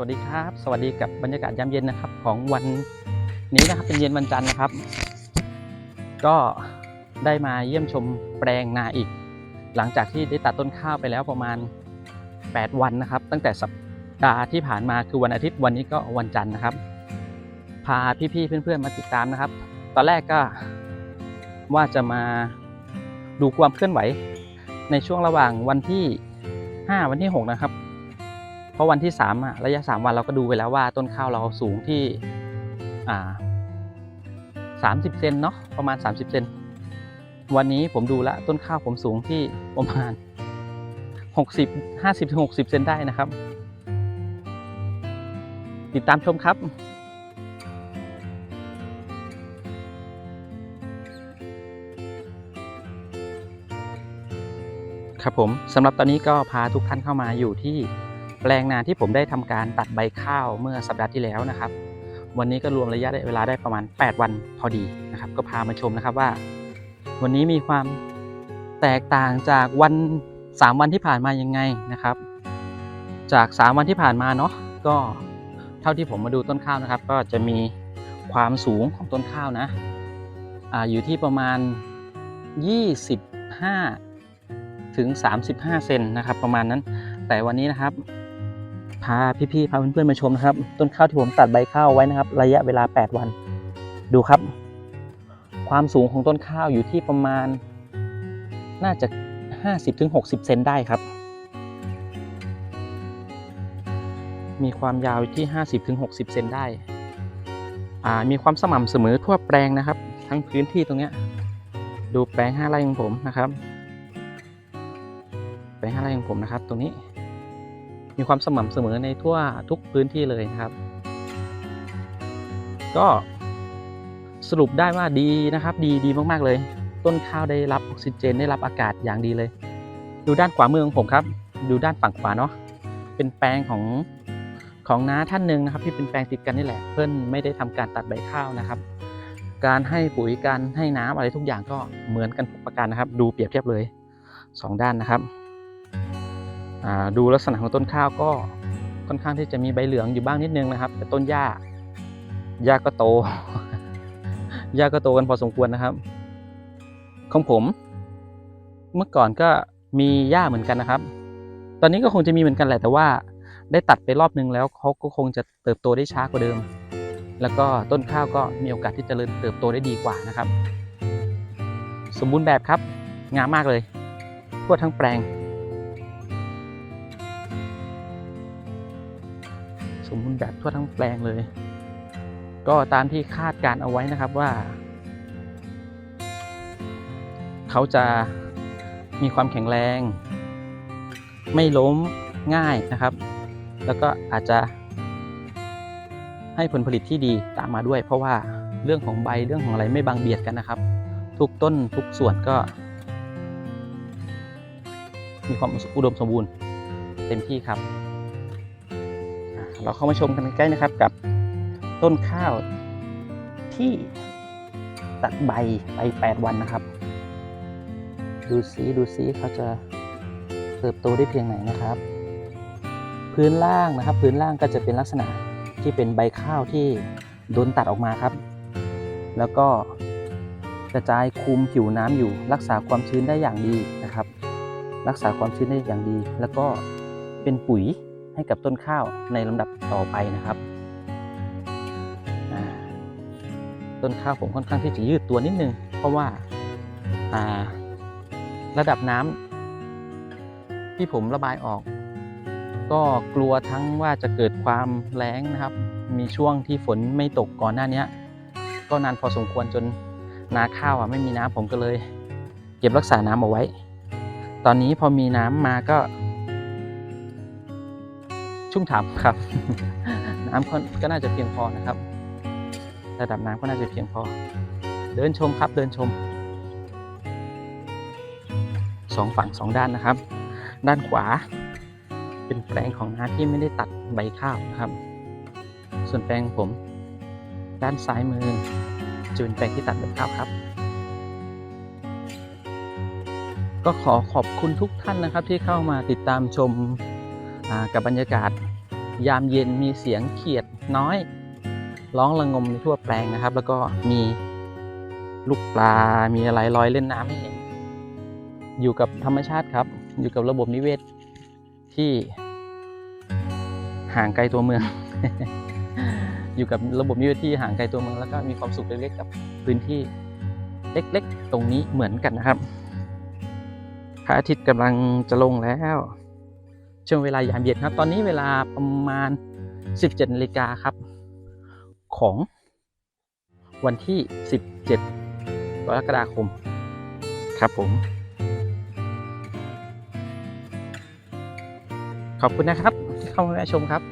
วัสดีครับ สวัสดีกับบรรยากาศยามเย็นนะครับ ของวันนี้นะครับเป็นเย็นวันจันทร์นะครับ ก็ได้มาเยี่ยมชมแปลงนาอีก หลังจากที่ได้ตัดต้นข้าวไปแล้วประมาณ 8 วันนะครับ ตั้งแต่สัปดาห์ที่ผ่านมาคือวันอาทิตย์วันนี้ก็วันจันทร์นะครับ พาพี่ๆเพื่อนๆมาติดตามนะครับ ตอนแรกก็ว่าจะมาดูความเคลื่อนไหว ในช่วงระหว่างวันที่ 5 วันที่ 6 นะครับ ราะวันที่3อะระยะ 3 วันเราก็ดูไปแล้วว่าต้นข้าวเราสูงที่อ่า30เซนเนาะประมาณ 30เซนวันนี้ผมดูแล้วต้นข้าวผมสูงที่ประมาณ 60 50ถึง60เซนได้นะครับ ติดตามชมครับครับผมสำหรับตอนนี้ก็พาทุกท่านเข้ามาอยู่ที่ แปลงนาที่ผมได้ทำการตัดใบข้าวเมื่อสัปดาห์ที่แล้วนะครับ วันนี้ก็รวมระยะเวลาได้ประมาณ 8 วันพอดีนะครับ ก็พามาชมนะครับว่า วันนี้มีความแตกต่างจากวัน 3 วันที่ผ่านมายังไงนะครับ จาก 3 วันที่ผ่านมาเนาะก็เท่าที่ผมมาดูต้นข้าวนะครับ ก็จะมีความสูงของต้นข้าวนะออยู่ที่ประมาณ 25 ถึง 35 เซนนะครับ ประมาณนั้นแต่วันนี้นะครับ พาพี่ๆพาเพื่อนๆมาชมนะครับ ต้นข้าวที่ผมตัดใบข้าวไว้นะครับ ระยะเวลา 8 วัน ดูครับ ความสูงของต้นข้าวอยู่ที่ประมาณ น่าจะ 50-60 เซนได้ครับ มีความยาวที่ 50-60 เซนได้ามีความสม่ำเสมอทั่วแปลงนะครับ ทั้งพื้นที่ตรงนี้ดูแปลง5ไร่ของผมนะครับ แปลง5ไร่ของผมนะครับ ตรงนี้ มีความสม่ำเสมอในทั่วทุกพื้นที่เลยนะครับ ก็สรุปได้ว่าดีนะครับ ดีดีมากๆเลย ต้นข้าวได้รับออกซิเจนได้รับอากาศอย่างดีเลย ดูด้านขวามือของผมครับ ดูด้านฝั่งขวาเนาะเป็นแปลงของของน้าท่านหนึ่งนะครับ ที่เป็นแปลงติดกันนี่แหละเพื่อนไม่ได้ทำการตัดใบข้าวนะครับ การให้ปุ๋ยการให้น้ำอะไรทุกอย่างก็เหมือนกันทุกประการนะครับ ดูเปรียบเทียบเลยสองด้านนะครับ ดูลักษณะของต้นข้าวก็ค่อนข้างที่จะมีใบเหลืองอยู่บ้างนิดนึงนะครับ แต่ต้นหญ้าหญ้าก็โตหญ้าก็โตกันพอสมควรนะครับ ของผม เมื่อก่อนก็มีหญ้าเหมือนกันนะครับ ตอนนี้ก็คงจะมีเหมือนกันแหละ แต่ว่าได้ตัดไปรอบนึงแล้วเขาก็คงจะเติบโตได้ช้ากว่าเดิม แล้วก็ต้นข้าวก็มีโอกาสที่จะเจริญเติบโตได้ดีกว่านะครับ สมบูรณ์แบบครับ งามมากเลย ทั่วทั้งแปลง สมบูรณ์แบบทั่วทั้งแปลงเลย ก็ตามที่คาดการเอาไว้นะครับว่า เขาจะมีความแข็งแรง ไม่ล้มง่ายนะครับ แล้วก็อาจจะ ให้ผลผลิตที่ดีตามมาด้วย เพราะว่าเรื่องของใบเรื่องของอะไรไม่บังเบียดกันนะครับ ทุกต้นทุกส่วนก็ มีความอุดมสมบูรณ์เต็มที่ครับ เราเข้ามาชมกันใกล้นะครับกับต้นข้าวที่ตัดใบไป8วันนะครับ ดูซิดูซิเขาจะเติบโตได้เพียงไหนนะครับ พื้นล่างนะครับ พื้นล่างก็จะเป็นลักษณะที่เป็นใบข้าวที่โดนตัดออกมาครับ แล้วก็กระจายคุมผิวน้ำอยู่ รักษาความชื้นได้อย่างดีนะครับ รักษาความชื้นได้อย่างดี แล้วก็เป็นปุ๋ย ให้กับต้นข้าวในลำดับต่อไปนะครับ ต้นข้าวผมค่อนข้างที่จะยืดตัวนิดนึง เพราะว่าอ่าระดับน้ำที่ผมระบายออก ก็กลัวทั้งว่าจะเกิดความแล้งนะครับ มีช่วงที่ฝนไม่ตกก่อนหน้านี้ก็นานพอสมควรจนนาข้าวอะไม่มีน้ำผมก็เลย เก็บรักษาน้ำเอาไว้ ตอนนี้พอมีน้ำมาก็ ชุ่มฉ่ำครับ น้ำก็น่าจะเพียงพอนะครับ ระดับน้ำก็น่าจะเพียงพอ เดินชมครับเดินชมสองฝั่งสองด้านนะครับ ด้านขวา เป็นแปลงของน้าที่ไม่ได้ตัดใบข้าวนะครับ ส่วนแปลงผม ด้านซ้ายมือจะเป็นแปลงที่ตัดใบข้าวครับ ก็ขอขอบคุณทุกท่านนะครับที่เข้ามาติดตามชม กับบรรยากาศยามเย็นมีเสียงเขียดน้อย ร้องระงมในทั่วแปลงนะครับ แล้วก็มีลูกปลา มีอะไรลอยเล่นน้ำให้เห็นอยู่กับธรรมชาติครับ อยู่กับระบบนิเวศที่ห่างไกลตัวเมือง อยู่กับระบบนิเวศที่ห่างไกลตัวเมือง แล้วก็มีความสุขเล็กๆกับพื้นที่เล็กๆ ตรงนี้เหมือนกันนะครับพระอาทิตย์กำลังจะลงแล้ว ช่วงเวลายามเย็นครับ ตอนนี้เวลาประมาณ 17นาฬิกาครับ ของวันที่ 17 กรกฎาคม ครับผม ขอบคุณนะครับที่เข้ามาชมครับ